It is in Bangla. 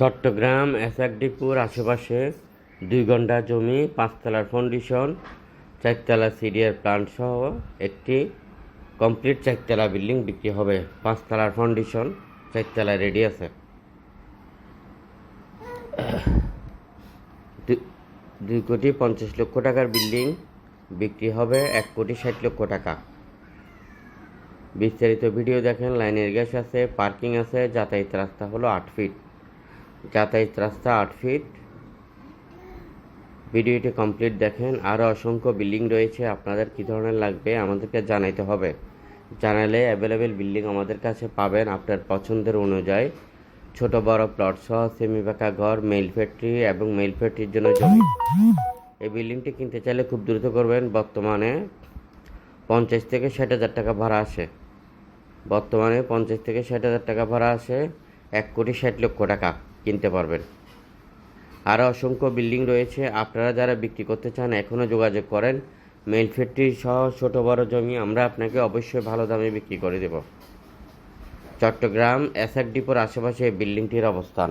চট্টগ্রাম এস এসআরডিপুর আশেপাশে দুই ঘণ্টা জমি, পাঁচতলার ফাউন্ডেশন চারতলা সিরিয়ার প্ল্যান্ট সহ একটি কমপ্লিট চারতলা বিল্ডিং বিক্রি হবে। পাঁচতলার ফাউন্ডেশন চারতলা রেডি আছে। দুই কোটি পঞ্চাশ লক্ষ টাকার বিল্ডিং বিক্রি হবে এক কোটি ষাট লক্ষ টাকা। বিস্তারিত ভিডিও দেখেন, লাইনের গ্যাস আছে পার্কিং আছে, যাতায়াত রাস্তা হলো আট ফিট যাতায়াত রাস্তা আট ফিট ভিডিওটি কমপ্লিট দেখেন। আরও অসংখ্য বিল্ডিং রয়েছে। আপনাদের কী ধরনের লাগবে আমাদেরকে জানাইতে হবে। জানালে অ্যাভেলেবেল বিল্ডিং আমাদের কাছে পাবেন আপনার পছন্দের অনুযায়ী। ছোট, বড় প্লট সহ সেমি পাকা ঘর মেইল ফ্যাক্টরি এবং মেল ফ্যাক্টরির জন্য জমি। এই বিল্ডিংটি কিনতে চাইলে খুব দ্রুত করবেন। বর্তমানে পঞ্চাশ থেকে ষাট হাজার টাকা ভাড়া আসে। বর্তমানে পঞ্চাশ থেকে ষাট হাজার টাকা ভাড়া আসে। এক কোটি ষাট লক্ষ টাকা। কিনতে পারবেন। আরও অসংখ্য বিল্ডিং রয়েছে। আপনারা যারা বিক্রি করতে চান, এখনও যোগাযোগ করেন। মেল ফ্যাক্টরি সহ ছোট বড় জমি আমরা আপনাকে অবশ্যই ভালো দামে বিক্রি করে দেব। চট্টগ্রাম এসএফ ডিপোর আশেপাশে বিল্ডিংটির অবস্থান।